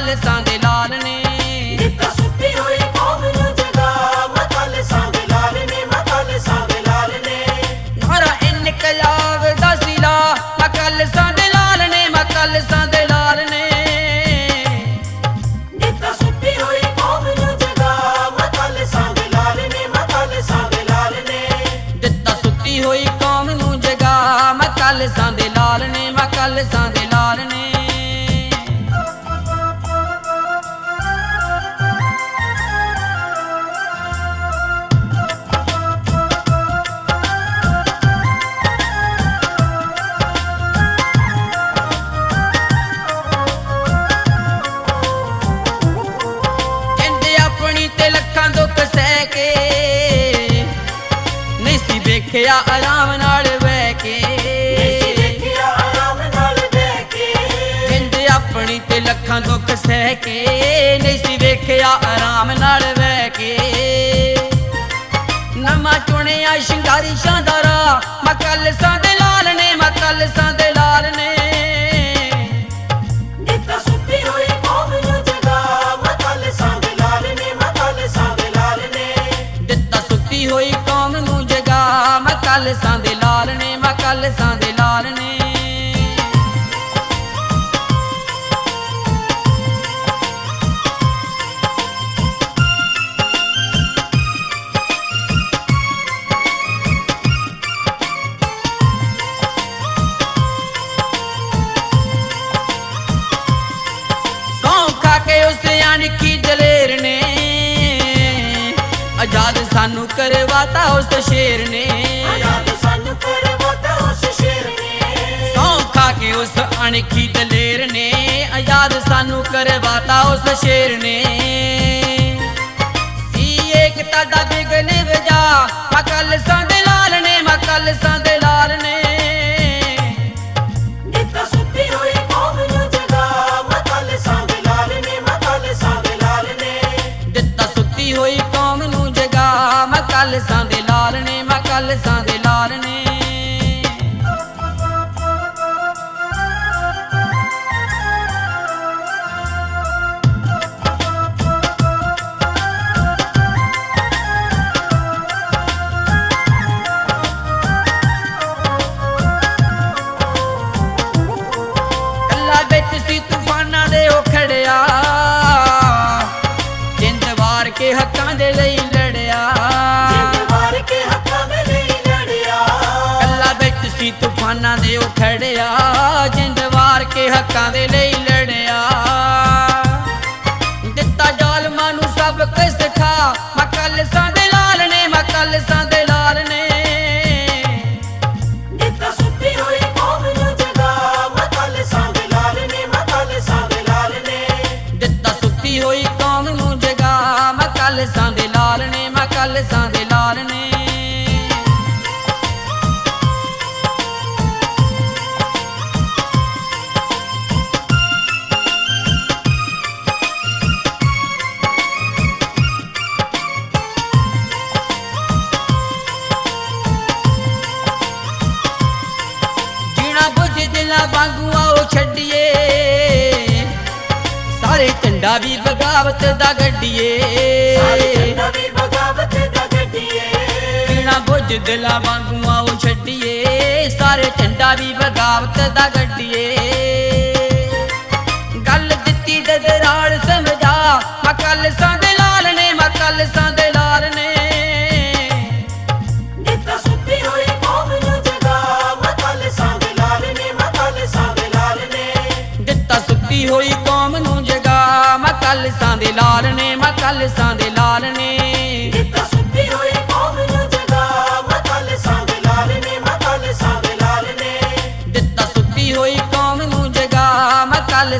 ਕੱਲ ਸਾਂ ਦੇ ਲਾਲ ਨੇ। ਜਿੱਤ ਸੁੱਤੀ ਹੋਈ ਕੌਮ ਨੂੰ ਜਗਾ। ਮਤਲ ਸਾਂਦੇ ਲਾਲ ਨੇ ਮਤਲ ਸਾਂਦੇ ਲਾਲ ਨੇ। ਨਾਰਾ ਇਨਕਲਾਬ ਦਾ ਸਿਲਾ ਮੈਂ ਕੱਲ ਸਾਂ ਦੇ ਲਾਲ ਨੇ ਮੈਂ ਦੇ ਲਾਲ ਨੇ। ਜਿੱਤ ਸੁੱਤੀ ਹੋਈ ਕੌਮ ਨੂੰ ਜਗਾ। ਮਤਲ ਸਾਂਦੇ ਲਾਲ ਨੇ ਮਤਲ ਸਾਂਦੇ ਲਾਲ ਨੇ। ਦਿੱਤਾ ਸੁੱਤੀ ਹੋਈ ਕੌਮ ਨੂੰ ਜਗਾ ਮੈਂ ਕੱਲ ਸਾਂ ਦੇ ਲਾਲ ਨੇ ਮੈਂ ਕੱਲ ਸਾਂ ਦੇ ਲਾਲ ਨੇ। ਵੇਖਿਆ ਆਰਾਮ ਨਾਲ ਬਹਿ ਕੇ। ਅਸੀਂ ਦੇਖਿਆ ਆਰਾਮ ਨਾਲ ਬਹਿ ਕੇ। ਕਹਿੰਦੇ ਆਪਣੀ ਤੇ ਲੱਖਾਂ ਦੁੱਖ ਸਹਿ ਕੇ। ਨਹੀਂ ਸੀ ਵੇਖਿਆ ਆਰਾਮ ਨਾਲ ਬਹਿ ਕੇ। ਨਵਾਂ ਚੁਣਿਆ ਸ਼ਿੰਗਾਰੀ ਸ਼ਾਂਦਾਰਾ ਮੈਂ ਕੱਲ ਸਾਂ ਮੈਂ ਕੱਲ ਦੇ ਲਾਲ ਨੇ, ਮੈਂ ਕੱਲ ਸਾਂ ਦੇ ਲਾਲ ਨੇ। ਸੌਂ ਦਲੇਰ ਨੇ, ਆਜ਼ਾਦ ਸਾਨੂੰ ਕਰਵਾਤਾ ਉਸ ਸ਼ੇਰ ਨੇ। ਅਣਖੀ ਦਲੇਰ ਨੇ? ਆਜ਼ਾਦ ਸਾਨੂੰ ਕਰਵਾਤਾ ਉਸ ਸ਼ੇਰ ਨੇ। ਸੀ ਏਕਤਾ ਦਾ ਬਿਗਨ ਵਜਾ ਮਕਲ ਸੰਦੇ ਲਾਲ ਨੇ ਮਕਲ ਸਾਂਦੇ ਲਾਲ ਨੇ। ਦਿੱਤਾ ਸੁੱਤੀ ਹੋਈ ਕੌਮ ਨੂੰ ਜਗਾ ਮਕਲ ਸੰਦੇ ਲਾਲ ਨੇ ਮਕਲ ਸੰਦੇ ਤੂਫਾਨਾਂ ਦੇ ਉਹ ਖੜਿਆ ਜਿੰਦ ਵਾਰ ਕੇ ਹੱਕਾਂ ਦੇ ਲਈ ਲੜਿਆ। ਦਿੱਤਾ ਜ਼ਾਲਮਾਂ ਨੂੰ ਸਭ ਕੁਝ ਸਿਖਾ ਮਕਲ ਸਾਂ ਦੇ ਲਾਲ ਨੇ ਮਕਲ ਸਾਂ ਦੇ ਲਾਲ ਨੇ। ਜਿੱਤ ਸੁੱਤੀ ਹੋਈ ਕੌਮ ਨੂੰ ਜਗਾ ਮਤਲ ਸਾਂਦੇ ਲਾਲ ਨੇ ਮਤਲ ਸਾਂਦੇ ਲਾਲ ਨੇ। ਦਿੱਤਾ ਸੁੱਤੀ ਹੋਈ ਕੌਮ ਨੂੰ ਜਗਾ ਮਕਲ ਸਾਂ ਦੇ ਲਾਲ ਨੇ ਮਕਲ ਸਾਂ ਦੇ ਝੰਡਾ ਵੀ ਬਗਾਵਤ ਦਾ ਗੱਡੀਏ। ਝੰਡਾ ਵੀ ਬਗਾਵਤ ਦਾ ਗੱਡੀਏ। ਜੀਣਾ ਬੁੱਝ ਦਿਲਾਂ ਵਾਂਗੂ ਆਓ ਛੱਡੀਏ। ਸਾਰੇ ਝੰਡਾ ਵੀ ਬਗਾਵਤ ਦਾ ਗੱਡੀਏ। ਨੇ ਮਕਲ ਸਾਂ ਦੇ ਲਾਲ ਨੇ। ਜਿੱਤ ਸੁੱਤੀ ਹੋਈ ਕੌਮ ਨੂੰ ਜਗਾ ਮਤਲ ਸਾਂਦੇ ਲਾਲ ਨੇ ਮਤਲ ਸਾਂਦੇ ਲਾਲ ਨੇ। ਦਿੱਤਾ ਸੁੱਤੀ ਹੋਈ ਕੌਮ ਨੂੰ ਜਗਾ ਮਕਲ